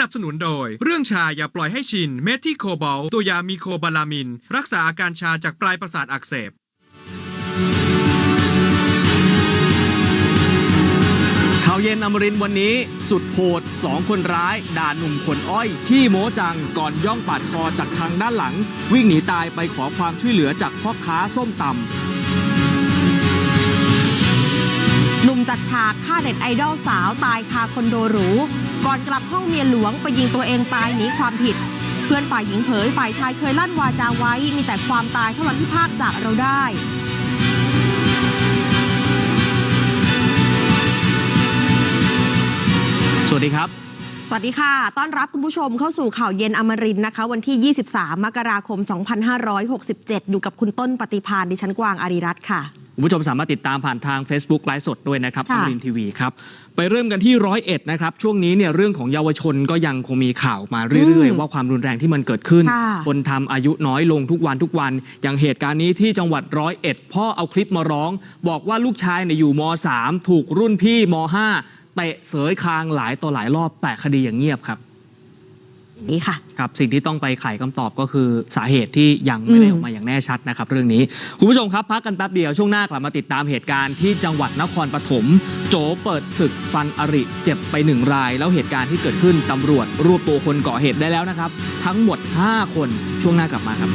นุนโดย เรื่องชาอย่าปล่อยให้ชิน เมทิโคบอลตัวยามีโคบาลามิน รักษาอาการชาจากปลายประสาทอักเสบ ข่าวเย็นอมรินทร์วันนี้สุดโหดสองคนร้าย ด่าหนุ่มขนอ้อย ขี้โม้จังก่อนย่องปาดคอจากทางด้านหลัง วิ่งหนีตายไปขอความช่วยเหลือจากพ่อค้าส้มตำ หนุ่มจัดฉากฆ่าเด็ดไอดอลสาวตายคาคอนโดหรู ก่อนกลับห้องเมียหลวงไปยิงตัวเองตายหนีความผิด เพื่อนฝ่ายหญิงเผยฝ่ายชายเคยลั่นวาจาไว้ มีแต่ความตายเท่านั้นที่พรากจากเราได้สวัสดีครับ สวัสดีค่ะ ต้อนรับคุณผู้ชมเข้าสู่ข่าวเย็นอมรินทร์นะคะ วันที่ 23 มกราคม 2567 อยู่กับคุณต้นปฏิพานดิฉันกวางอารีรัตน์ค่ะ คุณผู้ชมสามารถติดตามผ่านทาง Facebook ไลฟ์สดด้วยนะครับอค่ะ มรินทีวีครับ ไปเริ่มกันที่ร้อยเอ็ดนะครับ ช่วงนี้เนี่ยเรื่องของเยาวชนก็ยังคงมีข่าวมาเรื่อย อืมๆ ว่าความรุนแรงที่มันเกิดขึ้น ค่ะคนทำอายุน้อยลงทุกวันทุกวัน อย่างเหตุการณ์นี้ที่จังหวัดร้อยเอ็ดพ่อเอาคลิปมาร้อง บอกว่าลูกชายเนี่ยอยู่ม .3 ถูกรุ่นพี่ม .5 เตะเสยคางหลายต่อหลายรอบแต่คดีอย่างเงียบครับ นี้ค่ะ ครับสิ่งที่ต้องไปไขคำตอบก็คือสาเหตุที่ยังไม่ได้ออกมาอย่างแน่ชัดนะครับ เรื่องนี้ คุณผู้ชมครับพักกันแป๊บเดียวช่วงหน้ากลับมาติดตามเหตุการณ์ที่จังหวัดนครปฐมโจเปิดศึกฟันอริเจ็บไปหนึ่งราย แล้วเหตุการณ์ที่เกิดขึ้นตำรวจรวบตัวคนก่อเหตุได้แล้วนะครับ ทั้งหมด 5 คนช่วงหน้ากลับมาครับ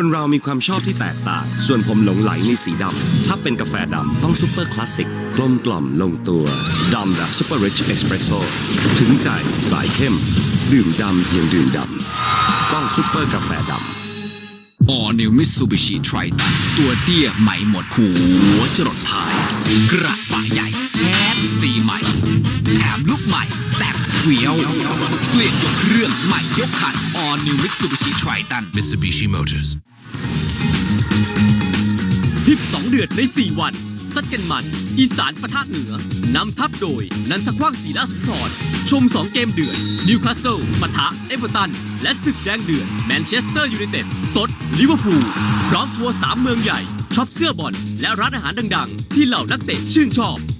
คนเรามีความชอบที่แตกต่าง ส่วนผมหลงไหลในสีดำ ถ้าเป็นกาแฟดำต้องซูเปอร์คลาสสิก กลมกล่อมลงตัว ดำแบบซูเปอร์ริชเอสเปรสโซถึงใจสายเข้ม ดื่มดำเพียงดื่มดำ ต้องซูเปอร์กาแฟดำ All New Mitsubishi Triton ตัวเตี้ยใหม่หมดหัวจรดท้าย กระบะใหญ่แชทสีใหม่ แถมลูกใหม่ ฟี้ยวเปลี่ยนยกเครื่องใหม่ยกคัน All New Mitsubishi Triton Mitsubishi Motors ทิป2เดือนใน 4 วัน ซัดกันมัน อีสานประทะเหนือนำทัพโดย นันทกว้างศรีลาสุนทรชม 2 เกมเดือดนิวคาสเซิลปะทะเอเวอร์ตัน และศึกแดงเดือดแมนเชสเตอร์ยูไนเต็ดสดลิเวอร์พูลพร้อมทัวร์3เมืองใหญ่ช็อปเสื้อบอลและร้านอาหารดัง ๆ ที่เหล่านักเตะชื่นชอบ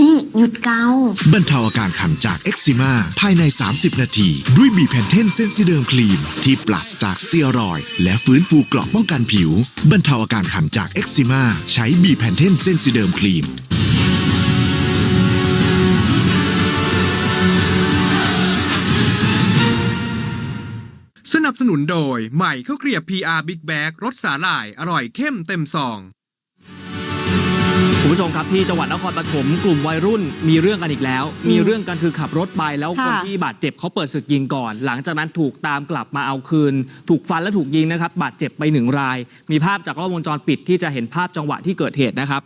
นี่หยุดเกาบรรเทาอาการคันจากเอ็กซิมาภายใน 30 นาที ด้วยบีแพนเทนเซนซิเดิมครีม ที่ปราศจากสเตียรอยด์และฟื้นฟูเกราะป้องกันผิว บรรเทาอาการคันจากเอ็กซิมาใช้บีแพนเทนเซนซิเดิมครีมสนับสนุนโดยใหม่ข้าวเกรียบ PR Big Bag รสสาหร่าย อร่อยเข้มเต็มซองคุณผู้ช มครับที่จังหวัดนครปฐมกลุ่มวัยรุ่นมีเรื่องกันอีกแล้ว มีเรื่องกันคือขับรถไปแล้วค่ะคนที่บาดเจ็บเขาเปิดศึกยิงก่อน หลังจากนั้นถูกตามกลับมาเอาคืน ถูกฟันและถูกยิงนะครับบาดเจ็บไปหนึ่งราย มีภาพจากกล้องวงจรปิดที่จะเห็นภาพจังหวะที่เกิดเหตุนะครับ